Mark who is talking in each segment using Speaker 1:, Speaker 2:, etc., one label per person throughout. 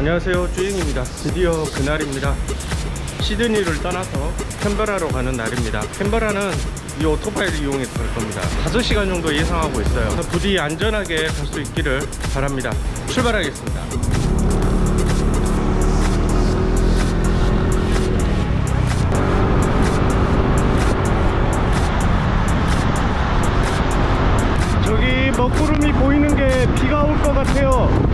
Speaker 1: 안녕하세요. 주행입니다. 드디어 그날입니다. 시드니를 떠나서 캔버라로 가는 날입니다. 캔버라는 이 오토바이를 이용해서 갈 겁니다. 5시간 정도 예상하고 있어요. 부디 안전하게 갈 수 있기를 바랍니다. 출발하겠습니다. 저기 먹구름이 보이는 게 비가 올 것 같아요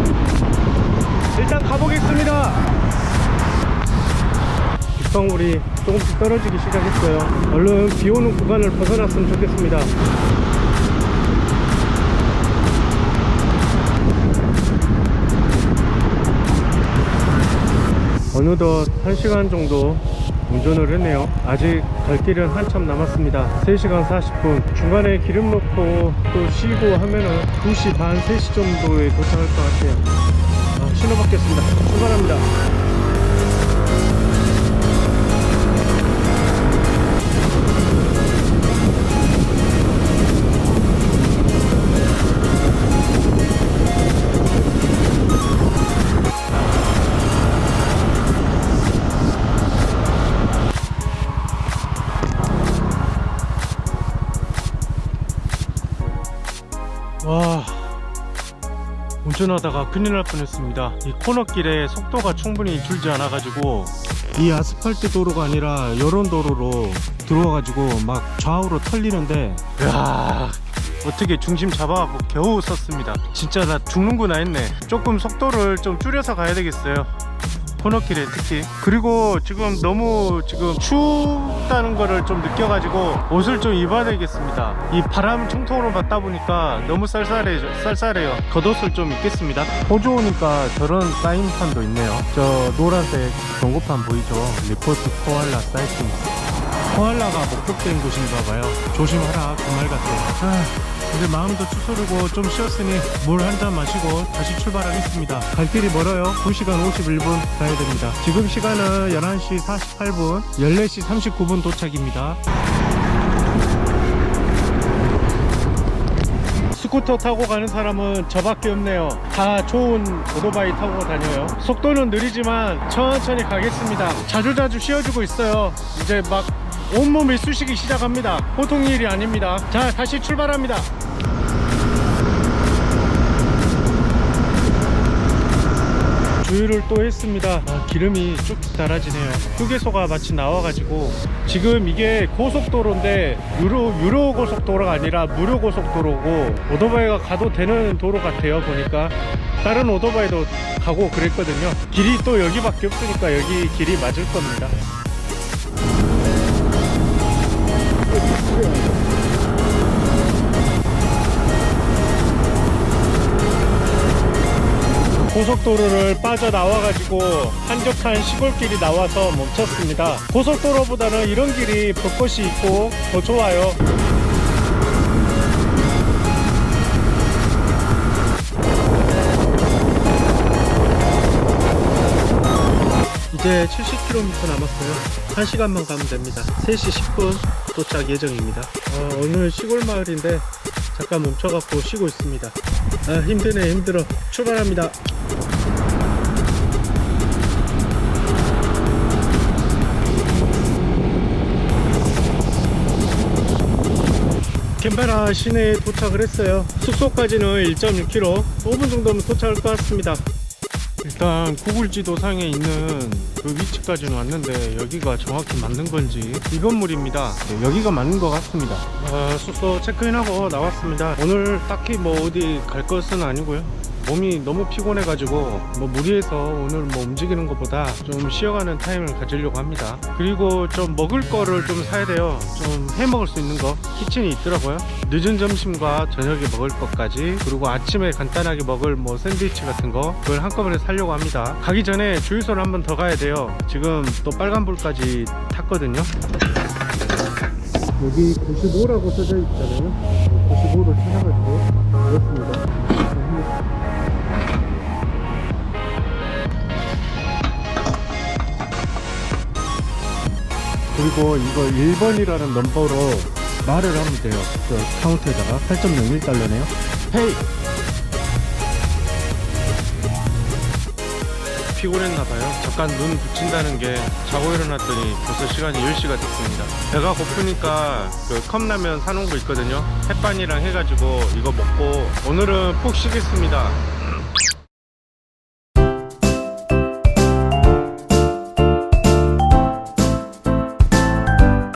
Speaker 1: 빗방울이 조금씩 떨어지기 시작했어요. 얼른 비 오는 구간을 벗어났으면 좋겠습니다. 어느덧 1시간 정도 운전을 했네요. 아직 갈 길은 한참 남았습니다. 3시간 40분. 중간에 기름 넣고 또 쉬고 하면은 2시 반 3시 정도에 도착할 것 같아요. 아, 신호 받겠습니다. 출발합니다 운전하다가 큰일 날 뻔했습니다. 이 코너길에 속도가 충분히 줄지 않아 가지고 이 아스팔트 도로가 아니라 이런 도로로 들어와 가지고 막 좌우로 털리는데 야 어떻게 중심 잡아갖고 겨우 섰습니다. 진짜 나 죽는구나 했네. 조금 속도를 좀 줄여서 가야 되겠어요 코너길에 특히. 그리고 지금 너무 지금 춥다는 거를 좀 느껴가지고 옷을 좀 입어야 되겠습니다. 이 바람 총통으로 맞다 보니까 너무 쌀쌀해 쌀쌀해요. 겉옷을 좀 입겠습니다. 호주 오니까 저런 사인판도 있네요. 저 노란색 경고판 보이죠? 리포트 코알라 사이팅 코알라가 목격된 곳인가 봐요. 조심하라 그 말 같아요. 아, 근데 마음도 추스르고 좀 쉬었으니 물 한 잔 마시고 다시 출발하겠습니다. 갈 길이 멀어요. 2시간 51분 가야 됩니다. 지금 시간은 11시 48분 14시 39분 도착입니다. 스쿠터 타고 가는 사람은 저밖에 없네요. 다 좋은 오토바이 타고 다녀요. 속도는 느리지만 천천히 가겠습니다. 자주자주 쉬어주고 있어요. 이제 막 온몸이 쑤시기 시작합니다. 보통 일이 아닙니다. 자 다시 출발합니다. 주유를 또 했습니다. 아, 기름이 쭉쭉 달아지네요. 휴게소가 마치 나와가지고. 지금 이게 고속도로인데 유로, 유로 고속도로가 아니라 무료 고속도로고 오토바이가 가도 되는 도로 같아요 보니까. 다른 오토바이도 가고 그랬거든요. 길이 또 여기밖에 없으니까 여기 길이 맞을 겁니다 고속도로를 빠져나와가지고 한적한 시골길이 나와서 멈췄습니다. 고속도로보다는 이런 길이 벚꽃이 있고 더 좋아요. 이제 70km 남았어요. 1시간만 가면 됩니다. 3시 10분 도착 예정입니다. 어, 오늘 시골 마을인데 잠깐 멈춰갖고 쉬고 있습니다. 아, 힘드네, 힘들어. 출발합니다. 캔베라 시내에 도착을 했어요. 숙소까지는 1.6km, 5분 정도면 도착할 것 같습니다. 일단 구글 지도상에 있는 그 위치까지는 왔는데 여기가 정확히 맞는 건지 이 건물입니다 네, 여기가 맞는 것 같습니다 아, 숙소 체크인하고 나왔습니다 오늘 딱히 뭐 어디 갈 것은 아니고요 몸이 너무 피곤해 가지고 뭐 무리해서 오늘 뭐 움직이는 것보다 좀 쉬어가는 타임을 가지려고 합니다. 그리고 좀 먹을 거를 좀 사야 돼요. 좀 해 먹을 수 있는 거 키친이 있더라고요. 늦은 점심과 저녁에 먹을 것까지 그리고 아침에 간단하게 먹을 뭐 샌드위치 같은 거 그걸 한꺼번에 사려고 합니다. 가기 전에 주유소를 한번 더 가야 돼요. 지금 또 빨간불까지 탔거든요. 여기 95라고 써져 있잖아요. 95를 그리고 이거 1번이라는 넘버로 말을 하면 돼요. 저 카운터에다가 8.01달러네요. 헤이! 피곤했나봐요 잠깐 눈 붙인다는 게 자고 일어났더니 벌써 시간이 10시가 됐습니다 배가 고프니까 그 컵라면 사놓은 거 있거든요 햇반이랑 해가지고 이거 먹고 오늘은 푹 쉬겠습니다